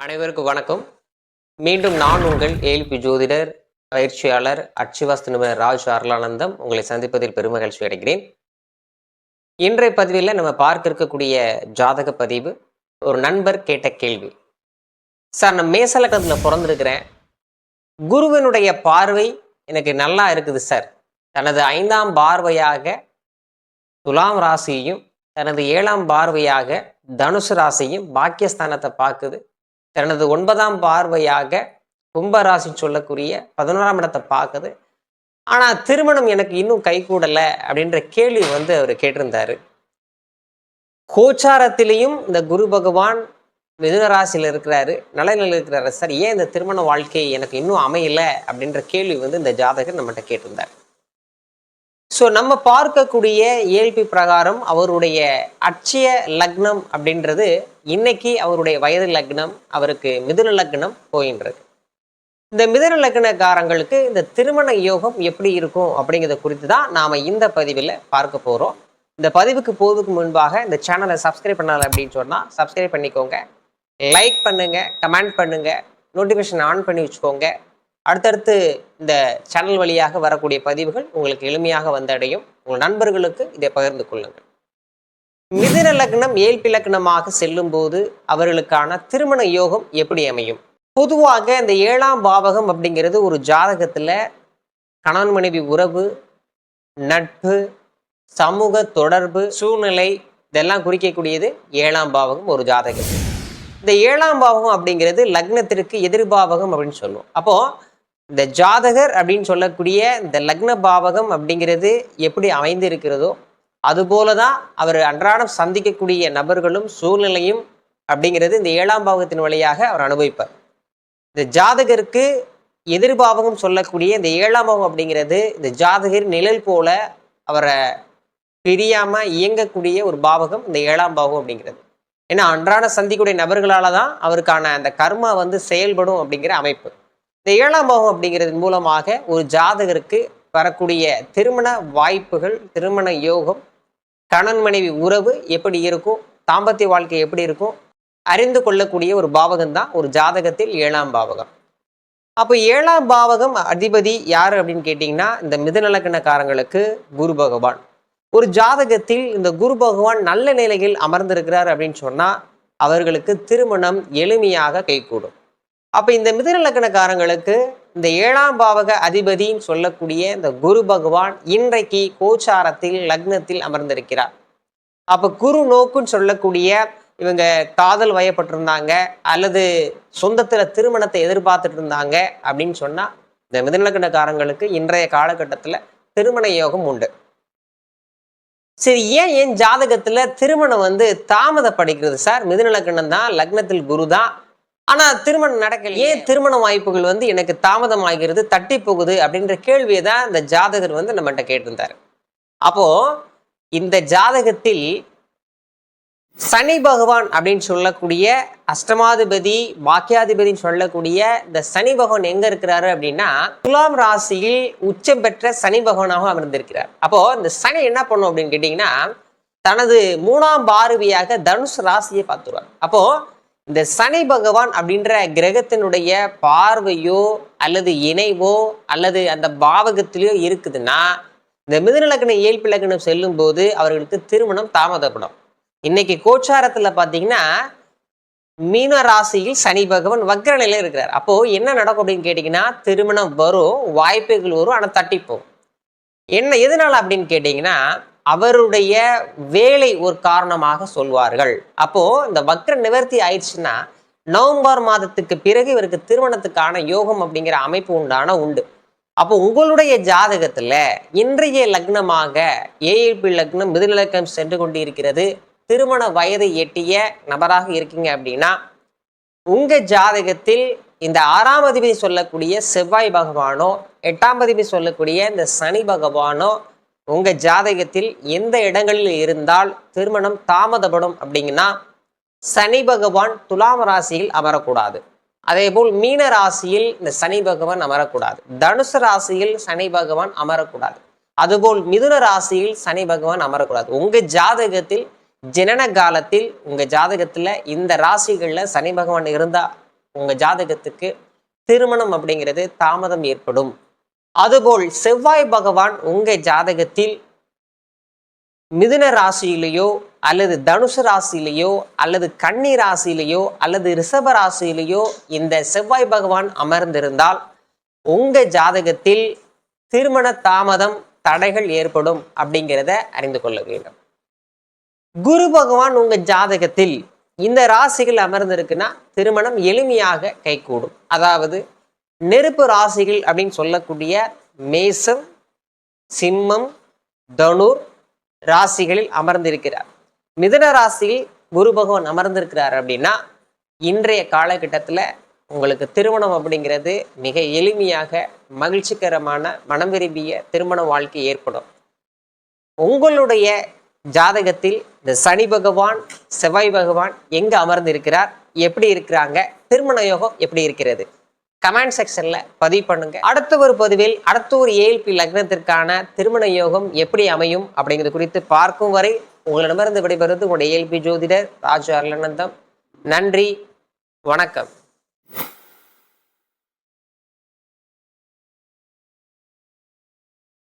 அனைவருக்கும் வணக்கம். மீண்டும் நான் உங்கள் ஏல்பி ஜோதிடர் பயிற்சியாளர் அச்சிவாஸ்து நிபுணர் ராஜ் அருளானந்தம். உங்களை சந்திப்பதில் பெருமகிழ்ச்சி அடைகிறேன். இன்றைய பதிவில் நம்ம பார்க்க இருக்கக்கூடிய ஜாதக பதிவு ஒரு நண்பர் கேட்ட கேள்வி. சார் நான் மேசலக்கத்தில் பிறந்திருக்கிறேன். குருவினுடைய பார்வை எனக்கு நல்லா இருக்குது சார். தனது ஐந்தாம் பார்வையாக துலாம் ராசியையும் தனது ஏழாம் பார்வையாக தனுசு ராசியும் பாக்கியஸ்தானத்தை பார்க்குது. தனது ஒன்பதாம் பார்வையாக கும்பராசி சொல்லக்கூடிய பதினோராம் இடத்தை பார்க்குது. ஆனால் திருமணம் எனக்கு இன்னும் கைகூடலை அப்படின்ற கேள்வி வந்து அவர் கேட்டிருந்தாரு. கோச்சாரத்திலையும் இந்த குரு பகவான் மிதுன ராசியில் இருக்கிறாரு நலனில் இருக்கிறாரு. சார் ஏன் இந்த திருமண வாழ்க்கை எனக்கு இன்னும் அமையலை அப்படின்ற கேள்வி வந்து இந்த ஜாதகர் நம்மகிட்ட கேட்டிருந்தார். ஸோ நம்ம பார்க்கக்கூடிய இயல்பு பிரகாரம் அவருடைய அட்சய லக்னம் அப்படின்றது இன்னைக்கு அவருடைய வயது லக்னம் அவருக்கு மிதுன லக்னம் போகின்றது இந்த மிதுன லக்னக்காரங்களுக்கு இந்த திருமண யோகம் எப்படி இருக்கும் அப்படிங்கிறத குறித்து தான் நாம் இந்த பதிவில் பார்க்க போகிறோம் இந்த பதிவுக்கு போவதுக்கு முன்பாக இந்த சேனலை சப்ஸ்கிரைப் பண்ணலை அப்படின்னு சொன்னால் சப்ஸ்கிரைப் பண்ணிக்கோங்க. லைக் பண்ணுங்கள் கமெண்ட் பண்ணுங்கள் நோட்டிஃபிகேஷன் ஆன் பண்ணி வச்சுக்கோங்க. அடுத்தடுத்து இந்த சேனல் வழியாக வரக்கூடிய பதிவுகள் உங்களுக்கு எளிமையாக வந்தடையும். உங்கள் நண்பர்களுக்கு இதை பகிர்ந்து கொள்ளுங்கள். மிதுன லக்னம் ஏழ்பி லக்னமாக செல்லும் போது அவர்களுக்கான திருமண யோகம் எப்படி அமையும்? பொதுவாக இந்த ஏழாம் பாவகம் அப்படிங்கிறது ஒரு ஜாதகத்தில் கணவன் மனைவி உறவு நட்பு சமூக தொடர்பு சூழ்நிலை இதெல்லாம் குறிக்கக்கூடியது ஏழாம் பாவகம் ஒரு ஜாதகம். இந்த ஏழாம் பாவகம் அப்படிங்கிறது லக்னத்திற்கு எதிர்பாவகம் அப்படின்னு சொல்லுவோம். அப்போது இந்த ஜாதகர் அப்படின்னு சொல்லக்கூடிய இந்த லக்ன பாவகம் அப்படிங்கிறது எப்படி அமைந்து இருக்கிறதோ அதுபோல தான் அவர் அன்றாடம் சந்திக்கக்கூடிய நபர்களும் சூழ்நிலையும் அப்படிங்கிறது இந்த ஏழாம் பாவகத்தின் வழியாக அவர் அனுபவிப்பார். இந்த ஜாதகருக்கு எதிர்பாவகம் சொல்லக்கூடிய இந்த ஏழாம் பாவம் அப்படிங்கிறது இந்த ஜாதகர் நிழல் போல அவரை பிரியாம இயங்கக்கூடிய ஒரு பாவகம் இந்த ஏழாம் பாவம் அப்படிங்கிறது. ஏன்னா அன்றாட சந்திக்கூடிய நபர்களால தான் அவருக்கான அந்த கர்மா வந்து செயல்படும் அப்படிங்கிற அமைப்பு. இந்த ஏழாம் பாவம் அப்படிங்கிறது மூலமாக ஒரு ஜாதகருக்கு வரக்கூடிய திருமண வாய்ப்புகள் திருமண யோகம் கணவன் மனைவி உறவு எப்படி இருக்கும் தாம்பத்திய வாழ்க்கை எப்படி இருக்கும் அறிந்து கொள்ளக்கூடிய ஒரு பாவகம் தான் ஒரு ஜாதகத்தில் ஏழாம் பாவகம். அப்போ ஏழாம் பாவகம் அதிபதி யார் அப்படின்னு கேட்டிங்கன்னா இந்த மிதநலக்கணக்காரங்களுக்கு குரு பகவான். ஒரு ஜாதகத்தில் இந்த குரு பகவான் நல்ல நிலையில் அமர்ந்திருக்கிறார் அப்படின்னு சொன்னால் அவர்களுக்கு திருமணம் எளிமையாக கைகூடும். அப்போ இந்த மிதுநலக்கணக்காரங்களுக்கு இந்த ஏழாம் பாவக அதிபதின்னு சொல்லக்கூடிய இந்த குரு பகவான் இன்றைக்கு கோச்சாரத்தில் லக்னத்தில் அமர்ந்திருக்கிறார். அப்போ குரு நோக்குன்னு சொல்லக்கூடிய இவங்க காதல் வயப்பட்டிருந்தாங்க அல்லது சொந்தத்தில் திருமணத்தை எதிர்பார்த்துட்டு இருந்தாங்க அப்படின்னு சொன்னால் இந்த மிதுநலக்கணக்காரங்களுக்கு இன்றைய காலகட்டத்தில் திருமண யோகம் உண்டு. சரி ஏன் என் ஜாதகத்துல திருமணம் வந்து தாமதப்படுகிறது சார்? மிதுநலக்கணம் தான் லக்னத்தில் குரு தான் ஆனா திருமணம் நடக்கல ஏன் திருமண வாய்ப்புகள் வந்து எனக்கு தாமதம் ஆகிறது தட்டி போகுது அப்படின்ற கேள்வியை தான் இந்த ஜாதகர் வந்து நம்மகிட்ட கேட்டிருந்தாரு. அப்போ இந்த ஜாதகத்தில் சனி பகவான் அப்படின்னு சொல்லக்கூடிய அஷ்டமாதிபதி வாக்கியாதிபதின்னு சொல்லக்கூடிய இந்த சனி பகவான் எங்க இருக்கிறாரு அப்படின்னா துலாம் ராசியில் உச்சம் பெற்ற சனி பகவானாக அமர்ந்திருக்கிறார். அப்போ இந்த சனி என்ன பண்ணும் அப்படின்னு கேட்டீங்கன்னா தனது மூணாம் பார்வையாக தனுஷ் ராசியை பார்த்துருவார். அப்போ இந்த சனி பகவான் அப்படின்ற கிரகத்தினுடைய பார்வையோ அல்லது இணைவோ அல்லது அந்த பாவகத்திலையோ இருக்குதுன்னா இந்த மிதுநலக்கண இயல்பு செல்லும் போது அவர்களுக்கு திருமணம் தாமதப்படும். இன்னைக்கு கோச்சாரத்துல பாத்தீங்கன்னா மீன ராசியில் சனி பகவான் வக்ர நிலையில் இருக்கிறார். அப்போ என்ன நடக்கும் அப்படின்னு கேட்டீங்கன்னா திருமணம் வரும் வாய்ப்புகள் வரும் ஆனால் தட்டிப்போம். என்ன எதனால அப்படின்னு கேட்டீங்கன்னா அவருடைய வேலை ஒரு காரணமாக சொல்வார்கள். அப்போ இந்த வக்ர நிவர்த்தி ஆயிடுச்சுன்னா நவம்பர் மாதத்துக்கு பிறகு இவருக்கு திருமணத்துக்கான யோகம் அப்படிங்கிற அமைப்பு உண்டான உண்டு. அப்போ உங்களுடைய ஜாதகத்துல இன்றைய லக்னமாக ஏஎல்பி லக்னம் மிதுநிலக்கம் சென்று கொண்டு இருக்கிறது திருமண வயதை எட்டிய நபராக இருக்கீங்க அப்படின்னா உங்க ஜாதகத்தில் இந்த ஆறாம் அதிபதி சொல்லக்கூடிய செவ்வாய் பகவானோ எட்டாம் அதிபதி சொல்லக்கூடிய இந்த சனி பகவானோ உங்க ஜாதகத்தில் எந்த இடங்களில் இருந்தால் திருமணம் தாமதப்படும் அப்படிங்கன்னா சனி பகவான் துலாம் ராசியில் அமரக்கூடாது. அதே போல் மீன ராசியில் இந்த சனி பகவான் அமரக்கூடாது. தனுசு ராசியில் சனி பகவான் அமரக்கூடாது. அதுபோல் மிதுன ராசியில் சனி பகவான் அமரக்கூடாது. உங்க ஜாதகத்தில் ஜனன காலத்தில் உங்க ஜாதகத்துல இந்த ராசிகள்ல சனி பகவான் இருந்தா உங்க ஜாதகத்துக்கு திருமணம் அப்படிங்கிறது தாமதம் ஏற்படும். அதுபோல் செவ்வாய் பகவான் உங்க ஜாதகத்தில் மிதுன ராசியிலேயோ அல்லது தனுசு ராசியிலேயோ அல்லது கன்னி ராசியிலேயோ அல்லது ரிஷப ராசியிலேயோ இந்த செவ்வாய் பகவான் அமர்ந்திருந்தால் உங்க ஜாதகத்தில் திருமண தாமதம் தடைகள் ஏற்படும் அப்படிங்கிறத அறிந்து கொள்ள வேண்டும். குரு பகவான் உங்க ஜாதகத்தில் இந்த ராசிகள் அமர்ந்திருக்குன்னா திருமணம் எளிமையாக கைகூடும். அதாவது நெருப்பு ராசிகள் அப்படின்னு சொல்லக்கூடிய மேசம் சிம்மம் தனுர் ராசிகளில் அமர்ந்திருக்கிறார். மிதுன ராசியில் குரு பகவான் அமர்ந்திருக்கிறார் அப்படின்னா இன்றைய காலகட்டத்தில் உங்களுக்கு திருமணம் அப்படிங்கிறது மிக எளிமையாக மகிழ்ச்சிகரமான மனம் விரும்பிய திருமண வாழ்க்கை ஏற்படும். உங்களுடைய ஜாதகத்தில் இந்த சனி பகவான் செவ்வாய் பகவான் எங்கே அமர்ந்திருக்கிறார் எப்படி இருக்கிறாங்க திருமண யோகம் எப்படி இருக்கிறது? கமெண்ட் செக்ஷன்ல பதிவு பண்ணுங்க. அடுத்த ஒரு பதிவில் அடுத்த ஒரு ஏஎல்பி லக்னத்திற்கான திருமண யோகம் எப்படி அமையும் அப்படிங்கிறது குறித்து பார்க்கும் வரை உங்களிடமிருந்து விடைபெறுவது உங்களுடைய ஏஎல்பி ஜோதிடர் ராஜு அருளானந்தம். நன்றி வணக்கம்.